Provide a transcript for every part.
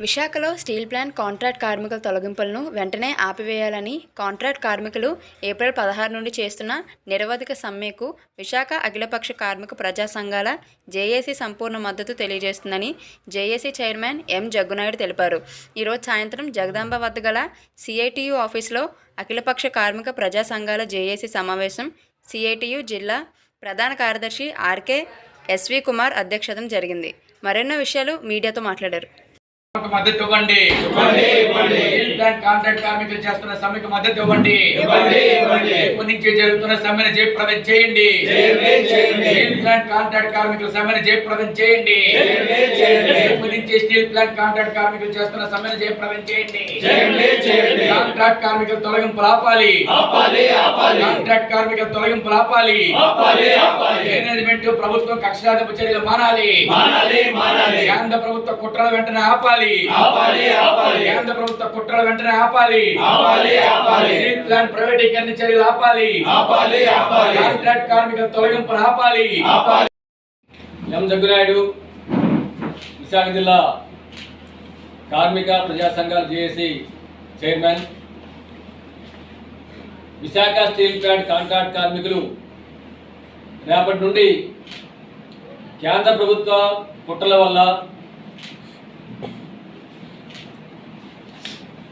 విశాఖలో steel plant contract కార్మికుల తొలగింపులను వెంటనే ఆపివేయాలని కాంట్రాక్ట్ కార్మికులు ఏప్రిల్ పదహారు నుండి చేస్తున్న నిరవధిక సమ్మెకు విశాఖ అఖిలపక్ష కార్మిక ప్రజా సంఘాల జేఏసీ సంపూర్ణ మద్దతు తెలియజేస్తుందని జేఏసీ చైర్మన్ ఎం జగ్గునాయుడు తెలిపారు. ఈరోజు సాయంత్రం జగదాంబ వద్ద గల సిఐటియు ఆఫీసులో అఖిలపక్ష కార్మిక ప్రజా సంఘాల జేఏసీ సమావేశం సిఐటియు జిల్లా ప్రధాన కార్యదర్శి ఆర్కే ఎస్వి కుమార్ అధ్యక్షతను జరిగింది. మరెన్నో విషయాలు మీడియాతో మాట్లాడారు. మద్దతు ఇవ్వండి. కాంట్రాక్ట్ కార్మికులు చేస్తున్న సమ్మెకు మద్దతు ఇవ్వండి. రేపు నుంచి జరుగుతున్న సమ్మెను జయప్రదం చేయండి. స్టీల్ ప్లాంట్ కాంట్రాక్ట్ కార్మికుల సమ్మెను జయప్రదం చేయండి. రేపు నుంచి స్టీల్ ప్లాంట్ కాంట్రాక్ట్ కార్మికులు చేస్తున్న సమ్మెను జయప్రదం చేయండి. కాంట్రాక్ట్ కార్మికుల తొలగింపు ఆపాలి. కాంట్రాక్ట్ కార్మికుల తొలగింపు ఆపాలి. మేనేజ్మెంట్ ప్రభుత్వం కక్షాధిప చర్యలు మానాలి. కేంద్ర ప్రభుత్వ కుట్రల వెంటనే ఆపాలి. కేంద్ర ప్రభుత్వ కుట్రల వెంటనే ఆపాలి. స్టీల్ ప్లాంట్ ప్రైవేటీకరణ చర్యలు ఆపాలి. కాంట్రాక్ట్ కార్మికుల తొలగింపు ఆపాలి. ఎం జగ్గునాయుడు విశాఖ జిల్లా కార్మిక ప్రజా సంఘాల JAC chairman Visakha steel plant contract కార్మికులు రేపటి నుండి కేంద్ర ప్రభుత్వ కుట్రల వల్ల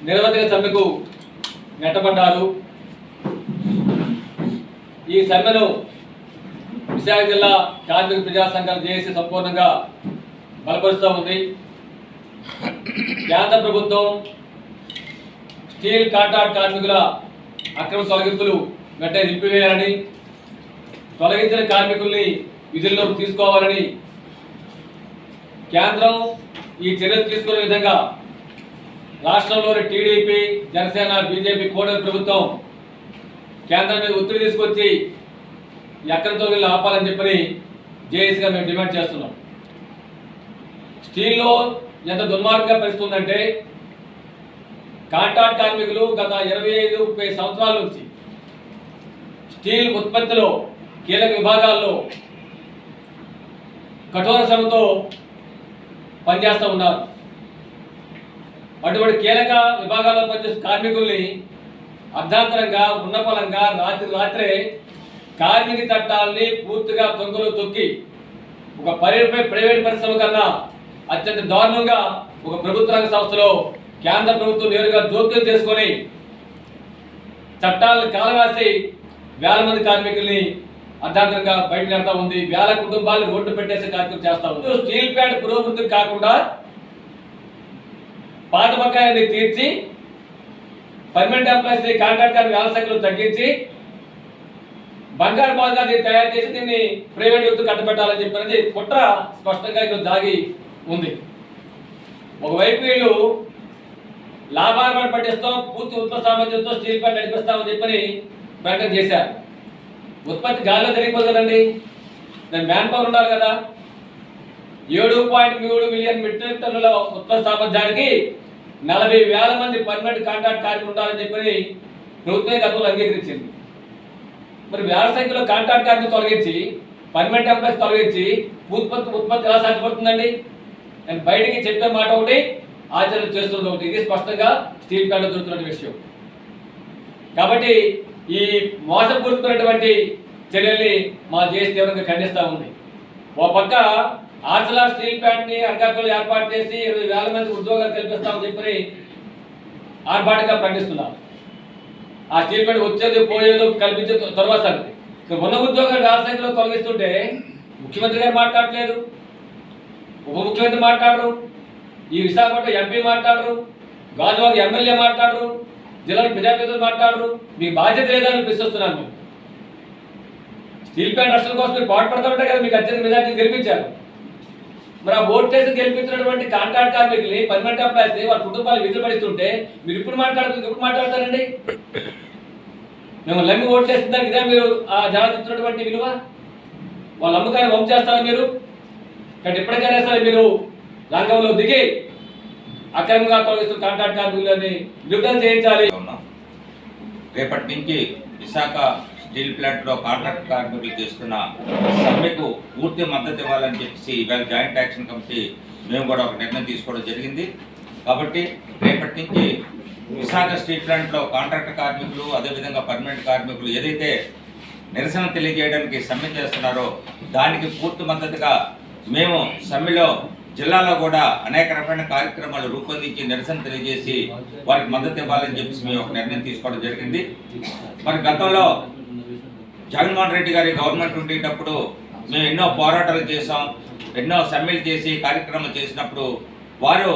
నిరవధిక సమ్మెకు నెట్టబడ్డారు. ఈ సమ్మెను విశాఖ జిల్లా కార్మిక ప్రజా సంఘాలు జేఏసీ సంపూర్ణంగా బలపరుస్తూ ఉంది. కేంద్ర ప్రభుత్వం స్టీల్ కాంట్రాక్ట్ కార్మికుల అక్రమ తొలగింపులు వెంటనే నిలిపివేయాలని తొలగించిన కార్మికుల్ని విధుల్లోకి తీసుకోవాలని కేంద్రం ఈ చర్యలు తీసుకునే విధంగా రాష్ట్రంలోని టీడీపీ జనసేన బీజేపీ కూటమి ప్రభుత్వం కేంద్రం మీద ఒత్తిడి తీసుకొచ్చి ఎక్కడితో వీళ్ళు ఆపాలని చెప్పని జేఏసీగా మేము డిమాండ్ చేస్తున్నాం. స్టీల్లో ఎంత దుర్మార్గంగా పెరుగుతుందంటే కాంట్రాక్ట్ కార్మికులు గత ఇరవై ఐదు ముప్పై సంవత్సరాల నుంచి స్టీల్ ఉత్పత్తిలో కీలక విభాగాల్లో కఠోర శ్రమతో పనిచేస్తూ ఉన్నారు. అటువంటి కీలక విభాగాల్లో పనిచేసే కార్మికుల్ని అర్ధాంతరంగా ఉన్నపలంగా రాత్రి రాత్రే కార్మిక చట్టాలని పూర్తిగా తొంగలో తొక్కి ఒక పర్యటన ప్రైవేట్ పరిశ్రమ కన్నా అత్యంత దారుణంగా ఒక ప్రభుత్వ రంగ సంస్థలో కేంద్ర ప్రభుత్వం నేరుగా జోక్యం చేసుకొని చట్టాలను కాలరాసి వేల మంది కార్మికుల్ని అర్ధాంతరంగా బయట నెడతా ఉంది. వేల కుటుంబాలను రోడ్డు పెట్టేసే కార్యక్రమం చేస్తా ఉంది. స్టీల్ ప్లాంట్ పురోభివృద్ధికి కాకుండా పాత బకాయిని తీర్చి పర్మనెంట్ ఎంప్లాయీస్ కాంట్రాక్టర్ కార్మిక తగ్గించి బంగారు బాగా దీన్ని తయారు చేసి దీన్ని ప్రైవేట్ వ్యక్తులు కట్టబెట్టాలని చెప్పినది కుట్ర స్పష్టంగా ఇక్కడ దాగి ఉంది. ఒకవైపు వీళ్ళు లాభాలను పట్టిస్తాం పూర్తి ఉత్పత్తి సామర్థ్యంతో స్టీల్ ప్లాంట్ నడిపిస్తామని చెప్పని ప్రకటన చేశారు. ఉత్పత్తి గాలిలో జరిగిపోదు దాని మ్యాన్ పవర్ ఉండాలి కదా. ఏడు పాయింట్ మూడు మిలియన్ మెట్రిక్ టన్నుల ఉత్పత్తి సామర్థ్యానికి నలభై వేల మంది పర్మనెంట్ కాంట్రాక్ట్ కార్మికులు ఉండాలని చెప్పి ప్రభుత్వం గతంలో అంగీకరించింది. మరి వేల సంఖ్యలో కాంట్రాక్ట్ కార్మికులు తొలగించి పర్మనెంట్ ఎంప్లాయీస్ తొలగించి ఉత్పత్తి ఉత్పత్తి ఎలా సాధ్యపడుతుందండి? నేను బయటికి చెప్పే మాట ఒకటి ఆచరణ చేస్తుంది ఒకటి. ఇది స్పష్టంగా స్టీల్ ప్లాంట్ దొరుకుతున్న విషయం. కాబట్టి ఈ మోసపూరుతున్నటువంటి చర్యల్ని మా దేశ తీవ్రంగా ఖండిస్తూ ఉంది ఓ పక్క ఆర్సలార్ స్టీల్ ప్లాంట్ని అరకాకులు ఏర్పాటు చేసి ఇరవై వేల మంది ఉద్యోగాలు కల్పిస్తామని చెప్పి ఆర్భాటంగా ప్రకటిస్తున్నారు. ఆ స్టీల్ ప్లాంట్ వచ్చేది పోయేదో కల్పించే తర్వాత ఉన్న ఉద్యోగాలు వేల సంఖ్యలో తొలగిస్తుంటే ముఖ్యమంత్రి గారు మాట్లాడలేదు ఉప ముఖ్యమంత్రి మాట్లాడరు. ఈ విశాఖపట్నం ఎంపీ మాట్లాడరు. గాజువాక ఎమ్మెల్యే మాట్లాడరు. జిల్లాలో ప్రజాప్రతినిధులు మాట్లాడరు. మీకు బాధ్యత లేదని ప్రశ్నిస్తున్నాను స్టీల్ ప్లాంట్ రక్షణ కోసం మీరు పాటుపడతామంటే కదా మీకు అత్యంత మెజార్టీ గెలిపించారు. మరి ఆ ఓట్ చేసి గెలిపించినటువంటి కాంట్రాక్ట్ కార్మికుల్ని పర్మనెంట్ ఎంప్లాయీస్ వాళ్ళ కుటుంబాలు విధులు పడిస్తుంటే మీరు ఇప్పుడు మాట్లాడుతుంది ఇప్పుడు మాట్లాడతారండి? మేము లమ్మి ఓట్ చేస్తుందానికి ఇదే మీరు ఆ జనాలు విలువ? వాళ్ళ అమ్మకాన్ని వంపు చేస్తారా మీరు? కానీ ఎప్పటికైనా సరే మీరు రంగంలో దిగి అక్రమంగా తొలగిస్తున్న కాంట్రాక్ట్ కార్మికులని విడుదల చేయించాలి. రేపటి నుంచి విశాఖ స్టీల్ ప్లాంట్లో కాంట్రాక్ట్ కార్మికులు చేస్తున్న సమ్మెకు పూర్తి మద్దతు ఇవ్వాలని చెప్పేసి ఇవాళ జాయింట్ యాక్షన్ కమిటీ మేము కూడా ఒక నిర్ణయం తీసుకోవడం జరిగింది. కాబట్టి రేపటి నుంచి విశాఖ స్టీల్ ప్లాంట్లో కాంట్రాక్ట్ కార్మికులు అదేవిధంగా పర్మనెంట్ కార్మికులు ఏదైతే నిరసన తెలియజేయడానికి సమ్మె చేస్తున్నారో దానికి పూర్తి మద్దతుగా మేము సమ్మెలో జిల్లాలో కూడా అనేక రకమైన కార్యక్రమాలు రూపొందించి నిరసన తెలియజేసి వారికి మద్దతు ఇవ్వాలని చెప్పేసి మేము ఒక నిర్ణయం తీసుకోవడం జరిగింది. మరి గతంలో జగన్మోహన్ రెడ్డి గారి గవర్నమెంట్ ఉండేటప్పుడు మేము ఎన్నో పోరాటాలు చేసాం ఎన్నో సమ్మెలు చేసి కార్యక్రమాలు చేసినప్పుడు వారు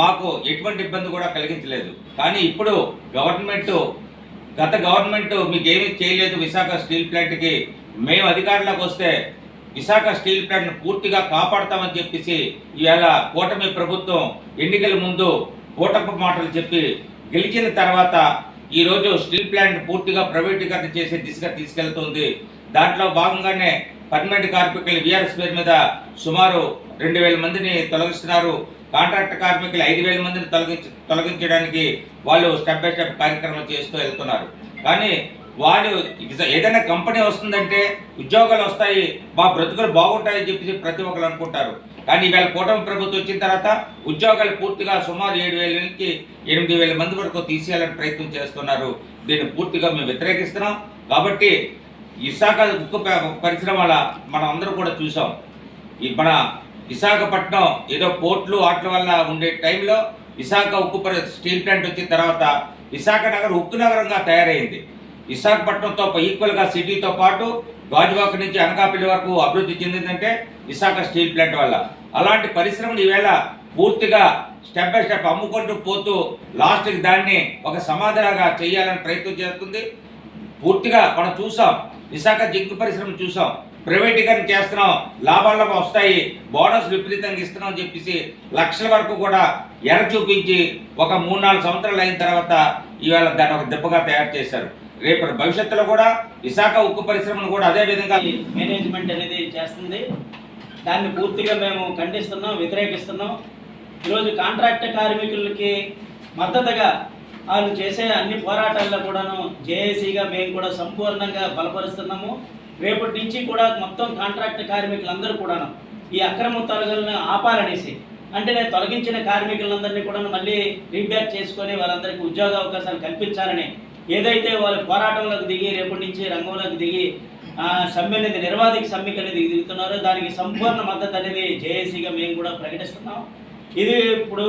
మాకు ఎటువంటి ఇబ్బంది కూడా కలిగించలేదు. కానీ ఇప్పుడు గవర్నమెంట్ గత గవర్నమెంట్ మీకు ఏమీ చేయలేదు విశాఖ స్టీల్ ప్లాంట్కి. మేము అధికారంలోకి వస్తే విశాఖ స్టీల్ ప్లాంట్ను పూర్తిగా కాపాడతామని చెప్పేసి ఇవాళ కూటమి ప్రభుత్వం ఎన్నికల ముందు కూటమి మాటలు చెప్పి గెలిచిన తర్వాత ఈరోజు స్టీల్ ప్లాంట్ పూర్తిగా ప్రైవేటీకరణ చేసే దిశగా తీసుకెళ్తుంది. దాంట్లో భాగంగానే పర్మనెంట్ కార్మికులు విఆర్ఎస్ పేరు మీద సుమారు రెండు వేల మందిని తొలగిస్తున్నారు. కాంట్రాక్ట్ కార్మికులు ఐదు వేల మందిని తొలగించ తొలగించడానికి వాళ్ళు స్టెప్ బై స్టెప్ కార్యక్రమం చేస్తూ వెళ్తున్నారు. కానీ వాళ్ళు ఏదైనా కంపెనీ వస్తుందంటే ఉద్యోగాలు వస్తాయి మా బ్రతుకులు బాగుంటాయని చెప్పేసి ప్రతి ఒక్కరు అనుకుంటారు. కానీ ఇవాళ కూటమి ప్రభుత్వం వచ్చిన తర్వాత ఉద్యోగాలు పూర్తిగా సుమారు ఏడు వేల నుంచి ఎనిమిది వేల మంది వరకు తీసేయాలని ప్రయత్నం చేస్తున్నారు. దీన్ని పూర్తిగా మేము వ్యతిరేకిస్తున్నాం. కాబట్టి విశాఖ ఉక్కు పరిశ్రమల పరిశ్రమ వల్ల మనం అందరూ కూడా చూసాం. ఈ మన విశాఖపట్నం ఏదో పోర్ట్లు వాటి వల్ల ఉండే టైంలో విశాఖ ఉక్కు స్టీల్ ప్లాంట్ వచ్చిన తర్వాత విశాఖ నగరం ఉక్కు నగరంగా తయారైంది. విశాఖపట్నంతో ఈక్వల్గా సిటీతో పాటు గాజువాక నుంచి అనకాపల్లి వరకు అభివృద్ధి చెందిందంటే విశాఖ స్టీల్ ప్లాంట్ వల్ల. అలాంటి పరిశ్రమలు ఈవేళ పూర్తిగా స్టెప్ బై స్టెప్ అమ్ముకుంటూ పోతూ లాస్ట్కి దాన్ని ఒక సమాధానంగా చేయాలని ప్రయత్నం చేస్తుంది. పూర్తిగా మనం చూసాం విశాఖ జింకు పరిశ్రమ చూసాం. ప్రైవేటీకరణ చేస్తున్నాం లాభాలు వస్తాయి బోనస్ విపరీతంగా ఇస్తున్నాం అని చెప్పేసి లక్షల వరకు కూడా ఎర చూపించి ఒక మూడు నాలుగు సంవత్సరాలు అయిన తర్వాత ఈవేళ దాన్ని ఒక దెబ్బగా తయారు చేశారు. రేపు భవిష్యత్తులో కూడా విశాఖ ఉక్కు పరిశ్రమను కూడా అదే విధంగా మేనేజ్మెంట్ అనేది చేస్తుంది. దాన్ని పూర్తిగా మేము ఖండిస్తున్నాం వ్యతిరేకిస్తున్నాం. ఈరోజు కాంట్రాక్ట్ కార్మికులకి మద్దతుగా వాళ్ళు చేసే అన్ని పోరాటాల్లో కూడాను జేఏసీగా మేము కూడా సంపూర్ణంగా బలపరుస్తున్నాము. రేపటి నుంచి కూడా మొత్తం కాంట్రాక్ట్ కార్మికులందరూ కూడాను ఈ అక్రమ తొలగలను ఆపాలనేసి అంటే నేను తొలగించిన కార్మికులందరినీ కూడా మళ్ళీ రీబ్యాక్ చేసుకొని వాళ్ళందరికీ ఉద్యోగ అవకాశాలు కల్పించాలని ఏదైతే వాళ్ళు పోరాటంలోకి దిగి రేపటి నుంచి రంగంలోకి దిగి సమ్మె అనేది నిర్వాధిక సమ్మెకి అనేది దిగుతున్నారో దానికి సంపూర్ణ మద్దతు అనేది జేఏసీగా మేము కూడా ప్రకటిస్తున్నాం. ఇది ఇప్పుడు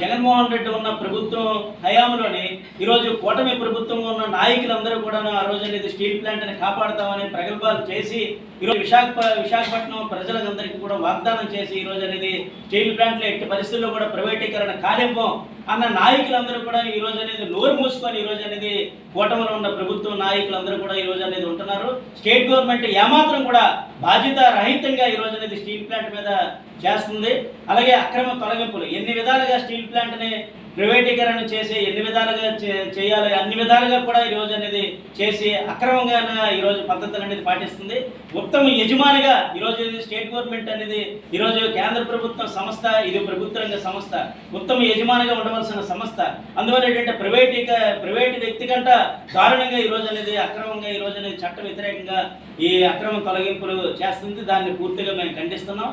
జగన్మోహన్ రెడ్డి ఉన్న ప్రభుత్వం హయాంలోని ఈరోజు కూటమి ప్రభుత్వంలో ఉన్న నాయకులందరూ కూడా ఆ రోజు అనేది స్టీల్ ప్లాంట్ని కాపాడుతామని ప్రగల్భాలు చేసి ఈరోజు విశాఖ విశాఖపట్నం ప్రజలందరికీ కూడా వాగ్దానం చేసి ఈరోజు అనేది స్టీల్ ప్లాంట్లో ఎట్టి పరిస్థితుల్లో కూడా ప్రైవేటీకరణ కానివ్వం అన్న నాయకులందరూ కూడా ఈ రోజు అనేది నోరు మూసుకొని ఈ రోజు అనేది కూటమిలో ఉన్న ప్రభుత్వం నాయకులందరూ కూడా ఈ రోజు అనేది ఉంటున్నారు. స్టేట్ గవర్నమెంట్ ఏమాత్రం కూడా బాధ్యత రహితంగా ఈ రోజు అనేది స్టీల్ ప్లాంట్ మీద చేస్తుంది. అలాగే అక్రమ తొలగింపులు ఎన్ని విధాలుగా స్టీల్ ప్లాంట్ని ప్రైవేటీకరణ చేసి ఎన్ని విధాలుగా చే- చేయాలి అన్ని విధాలుగా కూడా ఈరోజు అనేది చేసి అక్రమంగా ఈ రోజు పద్ధతులు అనేది పాటిస్తుంది. ఉత్తమ యజమానిగా ఈ రోజు ఇది స్టేట్ గవర్నమెంట్ అనేది ఈరోజు కేంద్ర ప్రభుత్వం సంస్థ ఇది ప్రభుత్వ రంగ సంస్థ. ఉత్తమ యజమానిగా ఉండవలసిన సంస్థ. అందువల్ల ఏంటంటే ప్రైవేటీక ప్రైవేట్ వ్యక్తి కంట దారుణంగా ఈ రోజు అనేది అక్రమంగా ఈరోజు అనేది చట్ట వ్యతిరేకంగా ఈ అక్రమ తొలగింపులు చేస్తుంది. దాన్ని పూర్తిగా మేము ఖండిస్తున్నాం.